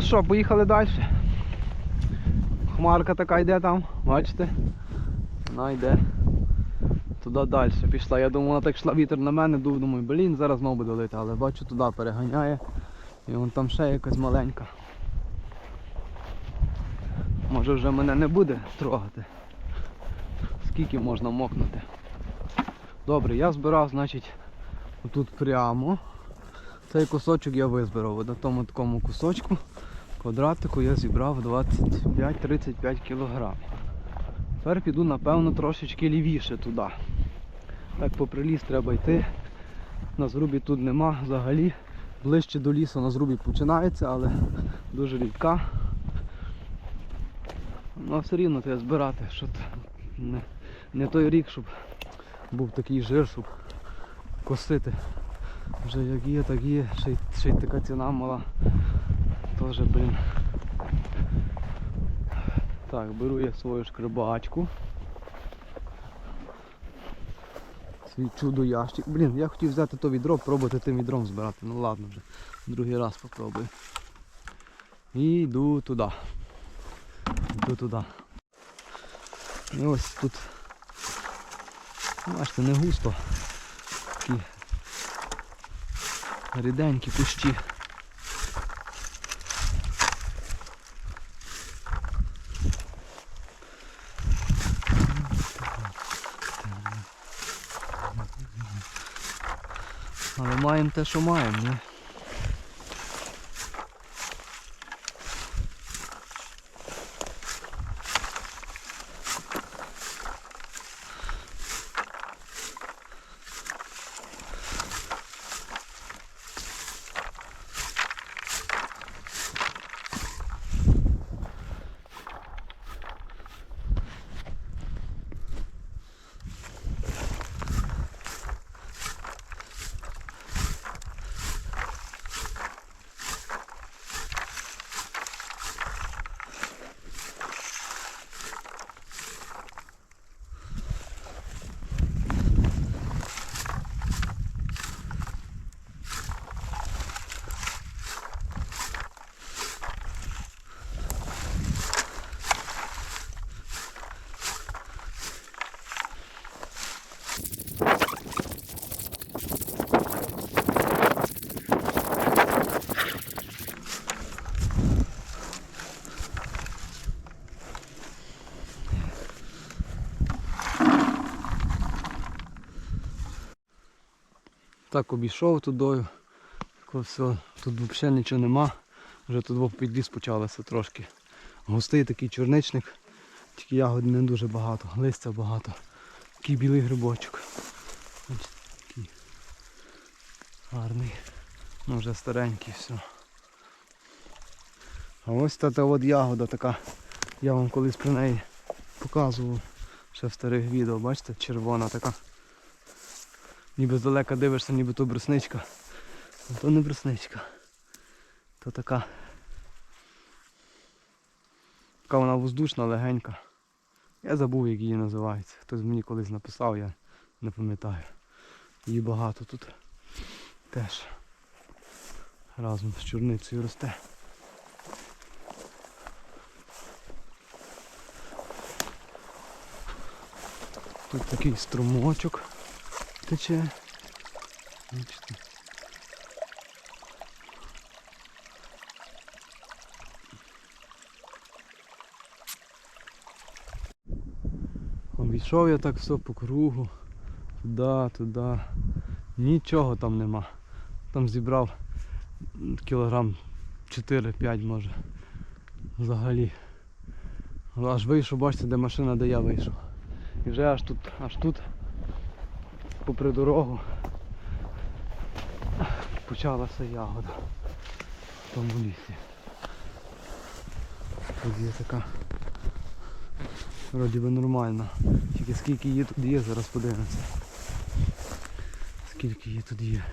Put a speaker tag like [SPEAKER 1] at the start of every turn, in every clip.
[SPEAKER 1] Ну що, поїхали далі. Хмарка така йде там, бачите? Вона йде туди далі. Пішла. Я думав, вона так йшла вітер на мене, дув, думаю, блін, зараз знову буде лити, але бачу туди переганяє. І вон там ще якась маленька. Може вже мене не буде трогати. Скільки можна мокнути. Добре, я збирав, значить, отут прямо. Цей кусочок я визбирав. На тому такому кусочку, квадратику я зібрав 25-35 кг. Тепер піду, напевно, трошечки лівіше туди. Так попри ліс треба йти. На зрубі тут нема взагалі. Ближче до лісу на зрубі починається, але дуже рідка. Ну все рівно треба збирати, що не, не той рік, щоб був такий жир, щоб косити. Вже як є, так є, ще й, ще й така ціна мала. Тоже, блін. Так, беру я свою шкребачку. Свій чудо ящик. Блін, я хотів взяти то відро, пробувати тим відром збирати. Ну ладно вже. Другий раз попробую. І йду туди. Йду туди. І ось тут. Бачите, не густо. Такі ріденькі кущі. Але маємо те, що маємо, не? Так обійшов тудою. Все, тут взагалі нічого нема. Вже тут в підліз почалося трошки. Густий такий чорничник, тільки ягод не дуже багато, листя багато. Такий білий грибочок. Такий гарний. Ну вже старенький все. А ось та, та от ягода така. Я вам колись про неї показував ще в старих відео, бачите, червона така. Ніби здалека дивишся, ніби то брусничка. А то не брусничка. То така. Така вона воздушна, легенька. Я забув, як її називається. Хтось мені колись написав, я не пам'ятаю. Її багато тут теж разом з чорницею росте. Тут такий струмочок тече. Бачите. Обійшов я так все по кругу. Туди, туди. Нічого там нема. Там зібрав кілограм 4-5 може. Взагалі. Аж вийшов, бачите, де машина, де я вийшов. І вже аж тут, аж тут, попри дорогу, почалася ягода в тому лісі. Тут є така вроді би нормальна. Тільки скільки її тут є, зараз подивимося. Скільки її тут є.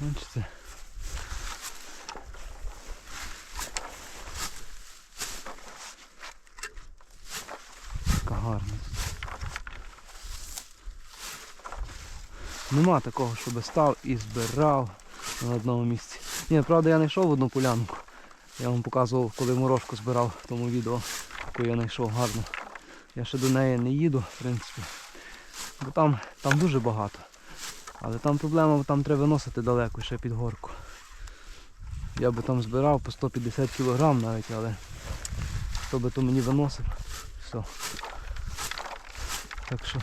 [SPEAKER 1] Бачите? Така гарна тут. Нема такого, щоб став і збирав на одному місці. Ні, правда я знайшов одну полянку. Я вам показував, коли морожку збирав в тому відео, яку я знайшов гарно. Я ще до неї не їду, в принципі. Бо там, там дуже багато. Але там проблема, там треба виносити далеко, ще під горку. Я би там збирав по 150 кг навіть, але хто би то мені виносив. Все. Так що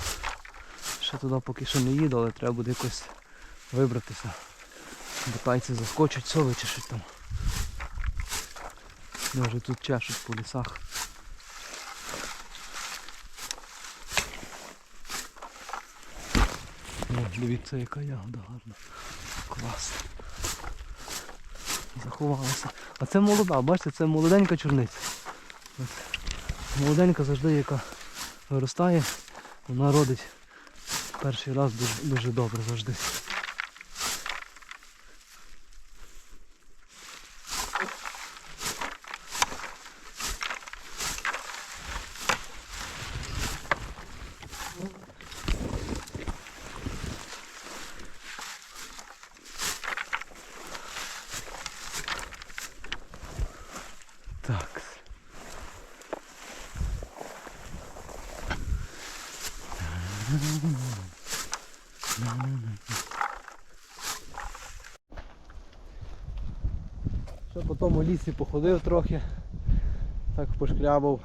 [SPEAKER 1] ще туди поки що не їду, але треба буде якось вибратися. Бо тайці заскочать, сови чи щось там. Може тут чешуть по лісах. О, дивіться, яка ягода гарна. Клас. Заховалася. А це молода, бачите, це молоденька чорниця. Молоденька завжди, яка виростає, вона родить перший раз дуже, дуже добре завжди. Так. Ще по тому лісі походив трохи, так пошкрябав,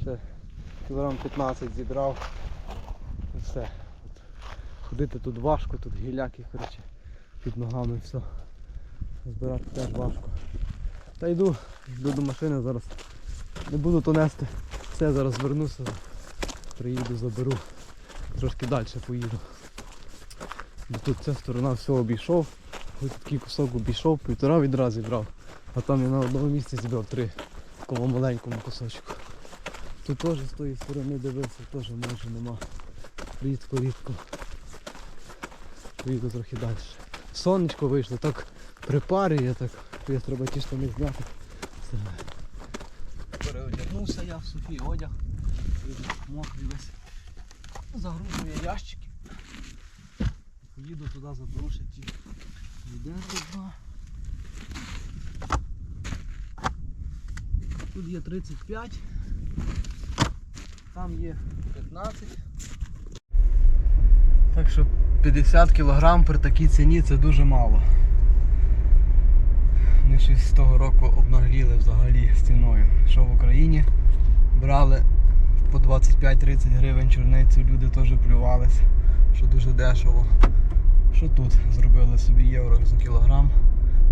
[SPEAKER 1] ще кілограм 15 зібрав. І все. Ходити тут важко, тут гіляки коротше, під ногами все. Збирати теж важко. Та йду, йду до машини зараз. Не буду то нести. Все, зараз вернуся. Приїду, заберу. Трошки далі поїду. Бо тут ця сторона все обійшов. Ось такий кусок обійшов, півтора відра зібрав. А там я на одному місці зібрав три. В такому маленькому кусочку. Тут теж з тої сторони дивився, теж майже нема. Рідко, рідко. Поїду трохи далі. Сонечко вийшло, так припарює, так я треба ті штани зняти. Переодягнувся я в сухий одяг. Мокрий весь. Загружую ящики. Поїду туди заберу ще ті відерки два. Тут є 35, там є 15. Так що 50 кг при такій ціні це дуже мало. Вони щось з того року обнагліли взагалі з ціною. Що в Україні брали по 25-30 гривень чорницю, люди теж плювались, що дуже дешево. Що тут? Зробили собі євро за кілограм,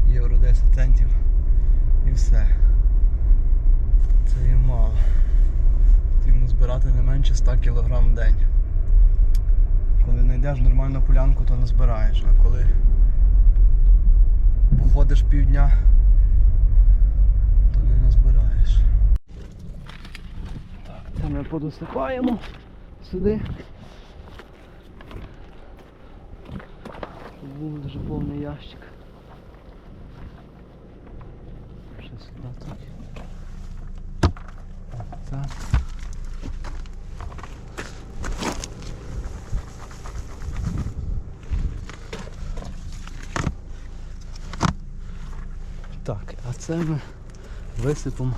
[SPEAKER 1] євро 10 центів і все. Це є мало. Потрібно збирати 100 кг в день. Коли знайдеш нормальну полянку, то не збираєш, а коли походиш півдня, то не назбираєш. Так, це ми подосипаємо сюди. Щоб був дуже повний ящик. Ще сюди. Так. Так, це ми висипемо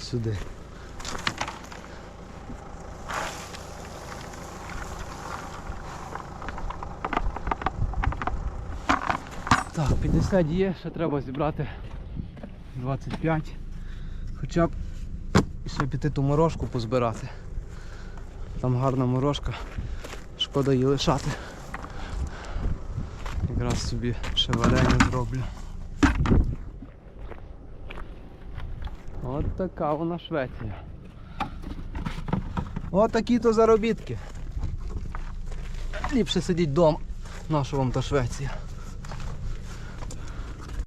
[SPEAKER 1] сюди. Так, 50 є, ще треба зібрати 25. Хоча б ще піти ту морожку позбирати. Там гарна морожка, шкода її лишати. Якраз собі ще варення зроблю. От така вона Швеція. От такі то заробітки. Ліпше сидіть вдома. Наша вам та Швеція.